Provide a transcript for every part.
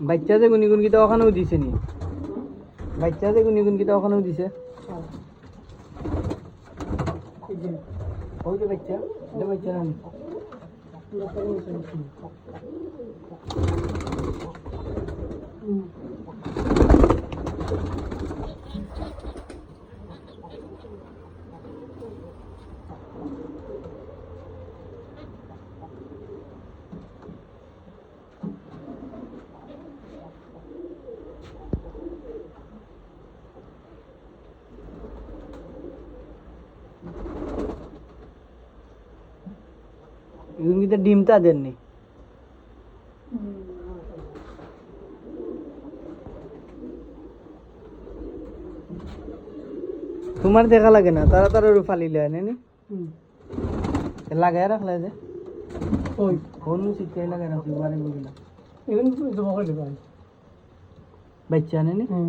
বাচ্চা যে গুনি গুন ওখানেও দিছে নি। বাচ্চা যে গুনি গুন ওখানেও দিছে। ওই যে বাচ্চা, এটা বাচ্চা না? নি? এগুন কিতা ডিমটা দেননি। তোমার দেখা লাগে না তারা তারা ফালি লয় নি লাগাই রাখলে যে ওই। কোন শিক্ষাই লাগাই রাখছি বারে বুঝলা এখানে তুমি জমা করে দেবে। বাচ্চা আনে নি হুম।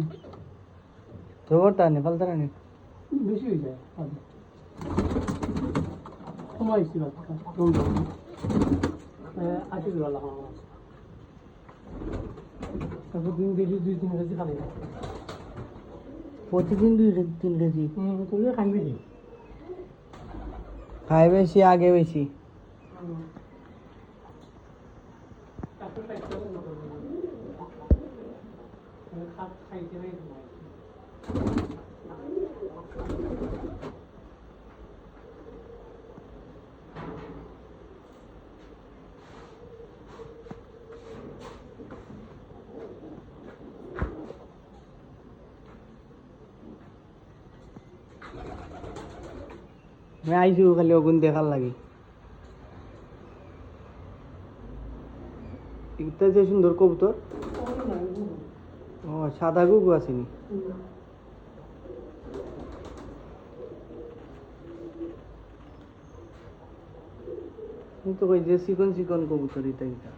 জবরটা আনে ফালতার আনে বেশি হয়ে যায় আগে সময় ছিল তারপর কেজি দুই তিন কেজি খালি। প্রতিদিন দুই তিন কেজি? তুমি খাই বেশি। খাই বেশি আগে বেশি। আমি আইসু খালি অগুন দেখার লাগে। এটা যে সুন্দর কবুতর। ও, সাদা গুগু আসেনি। তো কই যে চিকন চিকন কবুতর এটা এটা